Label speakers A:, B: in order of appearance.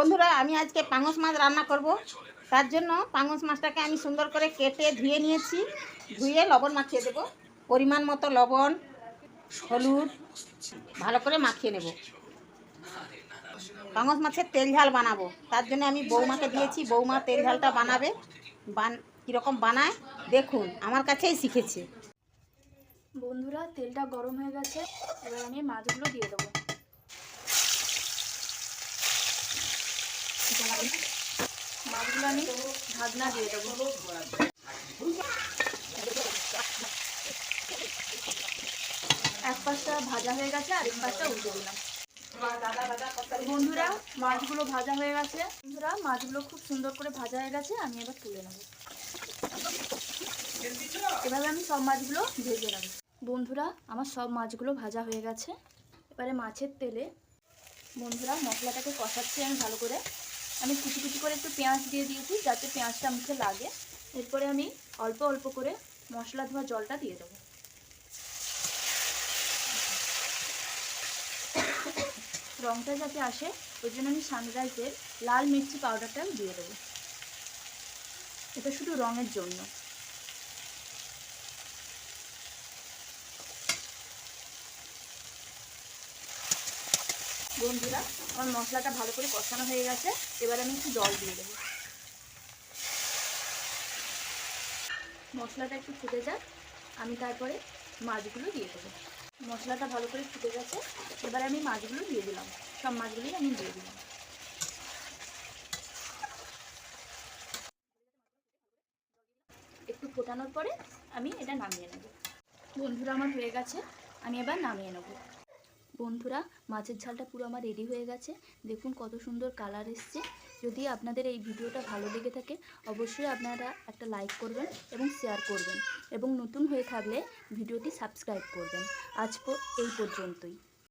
A: বন্ধুরা, আমি আজকে পাঙস মাছ রান্না করব। তার জন্য পাঙস মাছটাকে আমি সুন্দর করে কেটে ধুয়ে নিয়েছি। ধুয়ে লবণ মাখিয়ে দেব। পরিমাণ মতো লবণ, হলুদ, ভালো করে মাখিয়ে নেব। পাঙস মাছের তেল ঝাল বানাবো। তার জন্য আমি বৌমাকে দিয়েছি। বৌমা তেল ঝালটা বানাবে। বান কীরকম বানায়, দেখুন, আমার কাছেই শিখেছে।
B: বন্ধুরা, তেলটা গরম হয়ে গেছে। এবার আমি মাছগুলো দিয়ে দেবো। মাছগুলো আমি ঢাকনা দিয়ে দেবো। এক পাশটা ভাজা হয়ে গেছে আর এক পাশটা উল্টে দিলাম। বন্ধুরা, মাছগুলো ভাজা হয়ে গেছে। বন্ধুরা, মাছগুলো খুব সুন্দর করে ভাজা হয়ে গেছে, আমি এবার তুলে নেব। এভাবে আমি সব মাছগুলো ভেজে নেব। বন্ধুরা, আমার সব মাছগুলো ভাজা হয়ে গেছে। এবারে মাছের তেলে বন্ধুরা মশলাটাকে কষাচ্ছি আমি ভালো করে। আমি কুচি কুচি করে একটু পেঁয়াজ দিয়ে দিয়েছি, যাতে পেঁয়াজটা মুখে লাগে। এরপরে আমি অল্প অল্প করে মশলা ধোয়া জলটা দিয়ে দেবো। রঙটা যাতে আসে, ওই জন্য আমি সানরাইজের লাল মির্চি পাউডারটা দিয়ে দেবো। এটা শুধু রঙের জন্য। বন্ধুরা, আমার মশলাটা ভালো করে কষানো হয়ে গেছে। এবার আমি একটু জল দিয়ে দেবো। মশলাটা একটু ফুটে যাক, আমি তারপরে মাছগুলো দিয়ে দেবো। মশলাটা ভালো করে ফুটে গেছে, এবার আমি মাছগুলো দিয়ে দিলাম। সব মাছগুলোই আমি দিয়ে দিলাম। একটু ফোটানোর পরে আমি এটা নামিয়ে নেব। বন্ধুরা, আমার হয়ে গেছে, আমি এবার নামিয়ে নেব। বন্ধুরা, মাছের ঝালটা পুরো আমার রেডি হয়ে গেছে। দেখুন কত সুন্দর কালার এসছে। যদি আপনাদের এই ভিডিওটা ভালো লেগে থাকে, অবশ্যই আপনারা একটা লাইক করবেন এবং শেয়ার করবেন এবং নতুন হয়ে থাকলে ভিডিওটি সাবস্ক্রাইব করবেন। আজ এই পর্যন্তই।